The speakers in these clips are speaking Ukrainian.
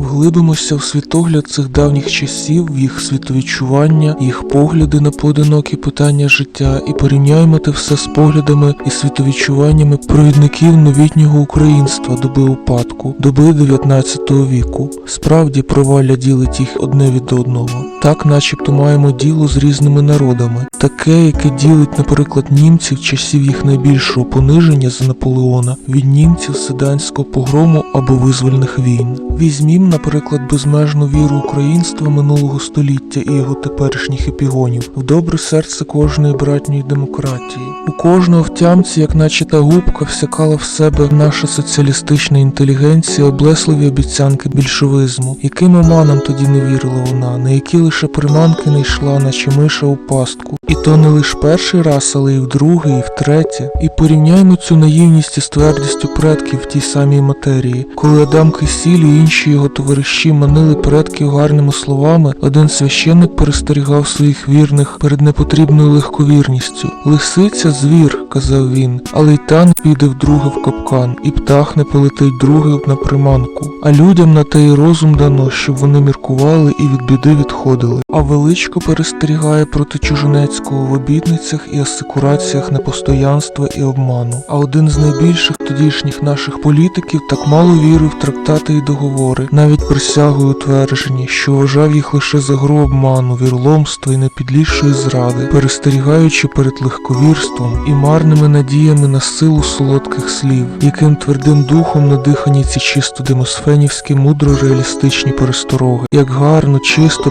Поглибимося в світогляд цих давніх часів, в їх світовідчування, їх погляди на поодинокі питання життя і порівняємо те все з поглядами і світовідчуваннями провідників новітнього українства доби упадку, доби 19 віку. Справді провалля ділить їх одне від одного. Так, начебто, маємо діло з різними народами, таке, яке ділить, наприклад, німців часів їх найбільшого пониження за Наполеона від німців седанського погрому або визвольних війн. Візьмім, наприклад, безмежну віру українства минулого століття і його теперішніх епігонів в добре серце кожної братньої демократії. У кожного в тямці, як наче та губка, всякала в себе наша соціалістична інтелігенція облесливі обіцянки більшовизму, яким оманам тоді не вірила вона, на які лише приманки не йшла, наче миша у пастку. І то не лише перший раз, але і вдруге, і втретє. І порівняймо цю наївність із твердістю предків в тій самій матерії. Коли Адам Кисіль і інші його товариші манили предків гарними словами, один священник перестерігав своїх вірних перед непотрібною легковірністю. Лисиця звір, казав він, але й танк піде вдруге в капкан, і птах не полетить друге на приманку. А людям на те й розум дано, щоб вони міркували і від біди відходили. А величко перестерігає проти чужинецького в обітницях і асекураціях непостоянства і обману. А один з найбільших тодішніх наших політиків так мало вірив в трактати і договори, навіть присягою утверджені, що вважав їх лише за гру обману, вірломства і непідлішої зради, перестерігаючи перед легковірством і марними надіями на силу солодких слів, яким твердим духом надихані ці чисто демосфенівські мудро реалістичні перестороги, як гарно, чисто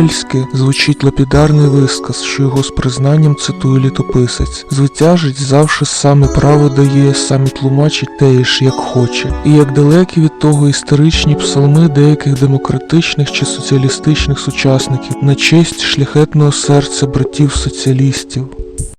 по-макіавельськи звучить лапідарний висказ, що його з признанням цитує літописець. Звитяжить завше саме право дає, самі тлумачить теж, як хоче. І як далекі від того історичні псалми деяких демократичних чи соціалістичних сучасників на честь шляхетного серця братів соціалістів.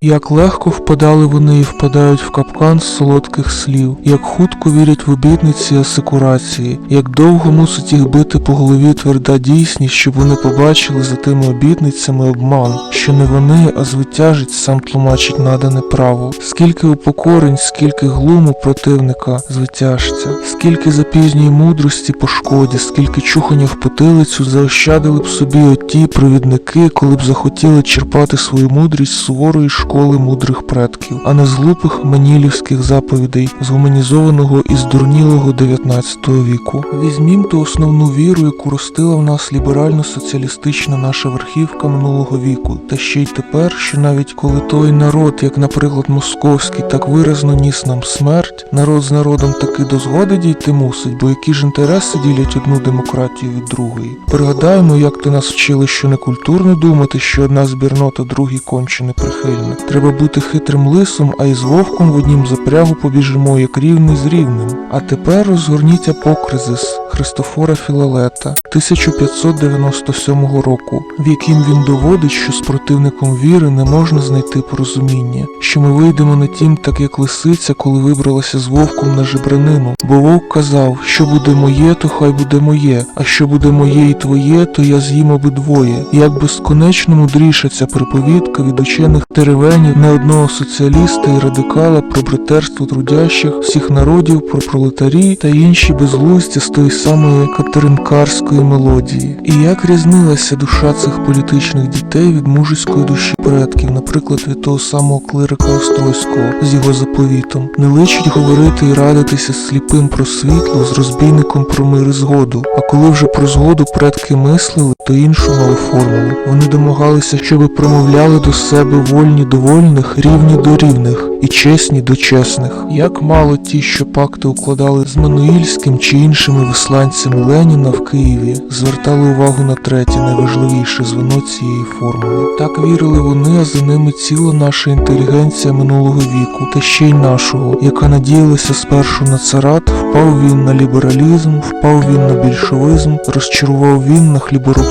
Як легко впадали вони і впадають в капкан солодких слів, як хутко вірять в обітниці асекурації, як довго мусить їх бити по голові тверда дійсність, щоб вони побачили за тими обітницями обман, що не вони, а звитяжить сам тлумачить надане право. Скільки упокорень, скільки глуму противника звитяжця, скільки запізньої мудрості по шкоді, скільки чухання в потилицю заощадили б собі оті провідники, коли б захотіли черпати свою мудрість суворої школи мудрих предків, а не з глупих манілівських заповідей, з гуманізованого і здурнілого 19 віку. Візьмім ту основну віру, яку ростила в нас ліберально-соціалістична наша верхівка минулого віку, та ще й тепер, що навіть коли той народ, як, наприклад, московський, так виразно ніс нам смерть, народ з народом таки до згоди дійти мусить, бо які ж інтереси ділять одну демократію від другої. Пригадаємо, як ти нас вчили, що не культурно думати, що одна збірнота другій конче неприхильна. Треба бути хитрим лисом, а із вовком в однім запрягу побіжимо, як рівний з рівним. А тепер розгорніть апокризис Христофора Філалета 1597 року, в яким він доводить, що з противником віри не можна знайти порозуміння, що ми вийдемо на тім, так як лисиця, коли вибралася з вовком на жебранину. Бо вовк казав, що буде моє, то хай буде моє, а що буде моє і твоє, то я з'їм обидвоє. Як безконечно мудріша ця приповідка від учених теревенів не одного соціаліста і радикала про братерство трудящих всіх народів, про пролетарі та інші безглуздя з тої самої катеринкарської мелодії. І як різнилася душа цих політичних дітей від мужицької душі предків, наприклад, від того самого клирика Острозького з його заповітом. Не личить говорити і радитися сліпим про світло, з розбійником про мир і згоду. А коли вже про згоду предки мислили, то мали формулу. Вони домагалися, щоби промовляли до себе вольні до вольних, рівні до рівних і чесні до чесних. Як мало ті, що пакти укладали з Мануїльським чи іншими висланцями Леніна в Києві, звертали увагу на третє, найважливіше звено цієї формули. Так вірили вони, а за ними ціла наша інтелігенція минулого віку, та ще й нашого, яка надіялася спершу на царат, впав він на лібералізм, впав він на більшовизм, розчарував він на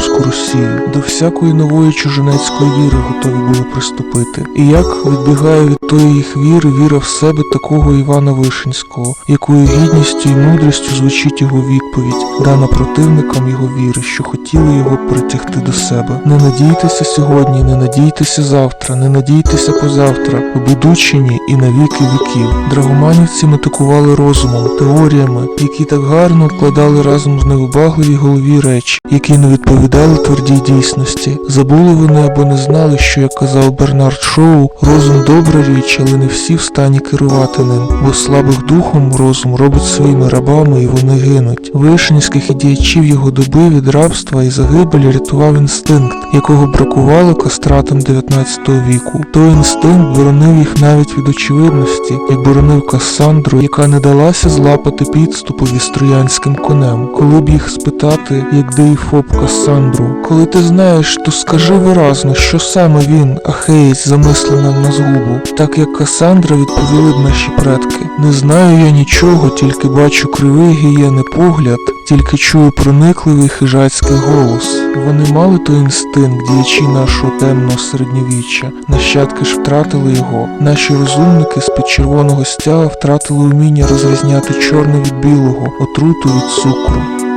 хліборобську Росію. До всякої нової чужинецької віри готові були приступити. І як відбігає від тої їх віри віра в себе такого Івана Вишинського, якою гідністю і мудрістю звучить його відповідь, дана противникам його віри, що хотіли його притягти до себе. Не надійтеся сьогодні, не надійтеся завтра, не надійтеся позавтра, обідучені і навіки стільки віків. Драгоманівці метикували розумом, теоріями, які так гарно вкладали разом з невибагливі голові речі, які не відповідали твердій дійсності. Забули вони або не знали, що, як казав Бернард Шоу, розум добра річ, але не всі в стані керувати ним, бо слабих духом розум робить своїми рабами і вони гинуть. Вишенських і діячів його доби від рабства і загибелі рятував інстинкт, якого бракувало кастратам 19 віку. Той інстинкт боронив їх навіть від очевидності, як боронив Кассандру, яка не далася злапати підступові з троянським конем. Коли б їх спитати, як Деїфоб Кассандру, коли ти знаєш, то скажи виразно, що саме він, Ахеєць, замислив нам на згубу, так як Кассандра відповіли б наші предки. Не знаю я нічого, тільки бачу кривий гієни погляд, тільки чую проникливий хижацький голос. Вони мали той інстинкт, діячі нашого темного середньовіччя. Нащадки ж втратили його. Наші розумники з-під червоного стяга втратили уміння розрізняти чорне від білого, отруту від цукру.